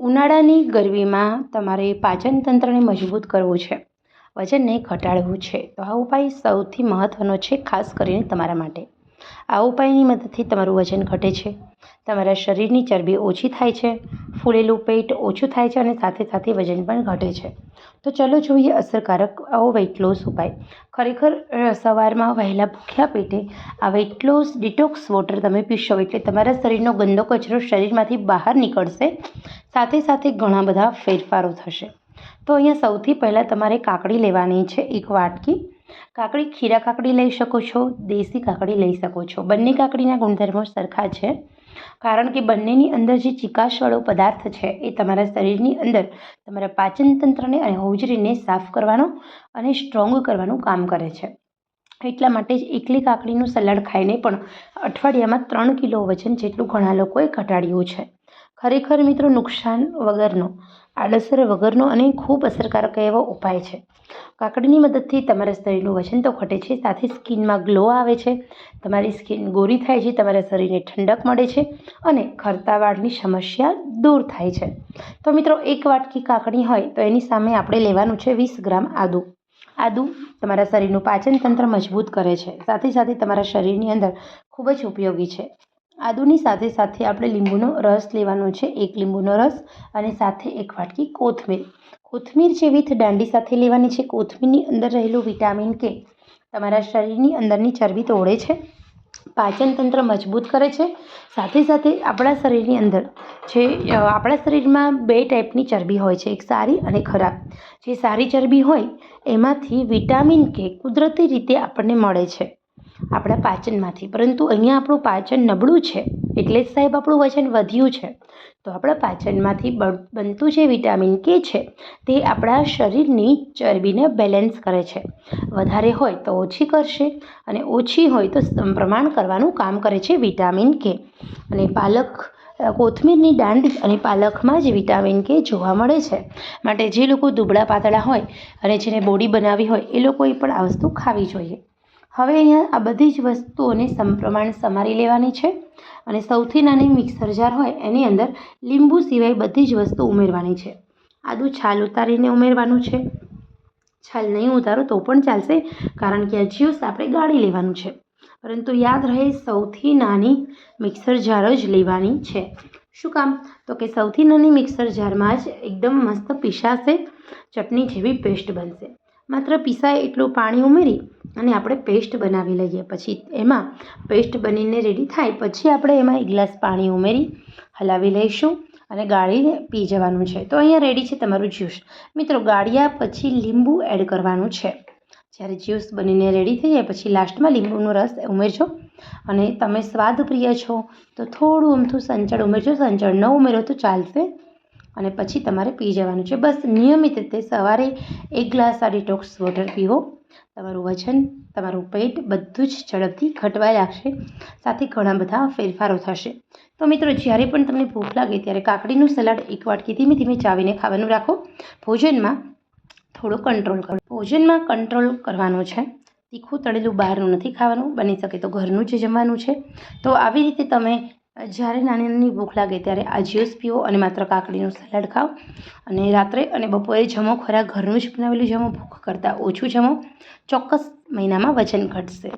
ઉનાળાની ગરમીમાં તમારે પાચન તંત્રને મજબૂત કરવું છે. વજનને ઘટાડવું છે. તો આ ઉપાય સૌથી મહત્ત્વનો છે, ખાસ કરીને તમારા માટે. આ ઉપાયની મદદથી તમારું વજન ઘટે છે. તમારા શરીરની ચરબી ઓછી થાય છે, ફૂલેલું પેટ ઓછું થાય છે અને સાથે સાથે વજન પણ ઘટે છે. તો ચલો જોઈએ અસરકારક આવો વેઇટ લોસ ઉપાય. ખરેખર સવારમાં વહેલા ભૂખ્યા પેટે આ વેઇટ લોસ ડિટોક્સ વોટર તમે પીશો એટલે તમારા શરીરનો ગંદો કચરો શરીરમાંથી બહાર નીકળશે. સાથે સાથે ઘણા બધા ફેરફારો થશે. તો અહીંયા સૌથી પહેલાં તમારે કાકડી લેવાની છે એક વાટકી. કાકડી ખીરા કાકડી લઈ શકો છો, દેશી કાકડી લઈ શકો છો. બંને કાકડીના ગુણધર્મો સરખા છે. કારણ કે બંનેની અંદર જે ચિકાશવાળો પદાર્થ છે એ તમારા શરીરની અંદર તમારા પાચન તંત્રને અને હોજરીને સાફ કરવાનો અને સ્ટ્રોંગ કરવાનું કામ કરે છે. એટલા માટે જ એકલી કાકડીનું સલાડ ખાઈને પણ અઠવાડિયામાં ત્રણ કિલો વજન જેટલું ઘણા લોકોએ ઘટાડ્યું છે. ખરેખર મિત્રો નુકસાન વગરનો, આડઅસર વગરનો અને ખૂબ અસરકારક એવો ઉપાય છે. કાકડીની મદદથી તમારા શરીરનું વજન તો ઘટે છે, સાથે સ્કિનમાં ગ્લો આવે છે, તમારી સ્કિન ગોરી થાય છે, તમારા શરીરને ઠંડક મળે છે અને ખરતા વાળની સમસ્યા દૂર થાય છે. તો મિત્રો એક વાટકી કાકડી હોય તો એની સામે આપણે લેવાનું છે વીસ ગ્રામ આદું. આદું તમારા શરીરનું પાચન તંત્ર મજબૂત કરે છે, સાથે સાથે તમારા શરીરની અંદર ખૂબ જ ઉપયોગી છે. આદુની સાથે સાથે આપણે લીંબુનો રસ લેવાનો છે, એક લીંબુનો રસ અને સાથે એક વાટકી કોથમીર. કોથમીર જે વિથ દાંડી સાથે લેવાની છે. કોથમીરની અંદર રહેલું વિટામિન કે તમારા શરીરની અંદરની ચરબી તોડે છે. પાચન તંત્ર મજબૂત કરે છે. સાથે સાથે આપણા શરીરની અંદર જે આપણા શરીરમાં બે ટાઈપની ચરબી હોય છે. એક સારી અને ખરાબ. જે સારી ચરબી હોય, એમાંથી વિટામિન કે કુદરતી રીતે આપણને મળે છે. આપણા પાચનમાંથી. પરંતુ અહીંયા આપણું પાચન નબળું છે. એટલે જ સાહેબ આપણું વજન વધ્યું છે. તો આપણા પાચનમાંથી બન- બનતું જે વિટામિન કે છે, તે આપણા શરીરની ચરબીને બેલેન્સ કરે છે. વધારે હોય તો ઓછી કરશે અને ઓછી હોય તો પ્રમાણ કરવાનું કામ કરે છે વિટામિન કે. અને પાલક કોથમીરની દાંડ અને પાલકમાં જ વિટામિન કે જોવા મળે છે. માટે જે લોકો દુબળા પાતળા હોય અને જેને બોડી બનાવી હોય, એ લોકોએ પણ આ વસ્તુ ખાવી જોઈએ. હવે અહીંયા આ બધી જ વસ્તુઓને સમપ્રમાણે સમારી લેવાની છે અને સૌથી નાની મિક્સર જાર હોય એની અંદર લીંબુ સિવાય બધી જ વસ્તુ ઉમેરવાની છે. આદું છાલ ઉતારીને ઉમેરવાનું છે. છાલ નહીં ઉતારો તો પણ ચાલશે કારણ કે આ જ્યુસ આપણે ગાળી લેવાનું છે. પરંતુ યાદ રહે સૌથી નાની મિક્સર જાર જ લેવાની છે. શું કામ? તો કે સૌથી નાની મિક્સર જારમાં જ એકદમ મસ્ત પીસાશે, ચટણી જેવી પેસ્ટ બનશે. માત્ર પીસાય એટલું પાણી ઉમેરી અને આપણે પેસ્ટ બનાવી લઈએ. પછી એમાં પેસ્ટ બનીને રેડી થાય. પછી આપણે એમાં એક ગ્લાસ પાણી ઉમેરી હલાવી લઈશું અને ગાળીને પી જવાનું છે. તો અહીંયા રેડી છે તમારું જ્યુસ મિત્રો, ગાળ્યા પછી લીંબુ એડ કરવાનું છે. જ્યારે જ્યુસ બનીને રેડી થઈ જાય, પછી લાસ્ટમાં લીંબુનો રસ ઉમેરજો. અને તમે સ્વાદ પ્રિય છો, તો થોડું અમથું સંચળ ઉમેરજો. સંચળ ન ઉમેરો તો ચાલશે. અને પછી તમારે પી જવાનું છે. બસ નિયમિત રીતે સવારે એક ગ્લાસ આ ડિટોક્સ વોટર પીવો. તમારું વજન, તમારું પેટ બધું જ ઝડપથી ઘટવા લાગશે. સાથે ઘણા બધા ફેરફારો થશે. તો મિત્રો, જ્યારે પણ તમને ભૂખ લાગે, ત્યારે કાકડીનું સલાડ એક વાટકી ધીમે ધીમે ચાવીને ખાવાનું રાખો. ભોજનમાં થોડો કંટ્રોલ કરો. ભોજનમાં કંટ્રોલ કરવાનો છે. તીખું તળેલું બહારનું નથી ખાવાનું. બની શકે તો ઘરનું જ જમવાનું છે. તો આવી રીતે તમે જ્યારે નાની નાની ભૂખ લાગે ત્યારે આ જ્યુસ પીવો અને માત્ર કાકડીનું સલાડ ખાઓ. અને રાત્રે અને બપોરે જમો ખોરાક ઘરનું જ બનાવેલું જમો. ભૂખ કરતાં ઓછું જમો. ચોક્કસ મહિનામાં વજન ઘટશે.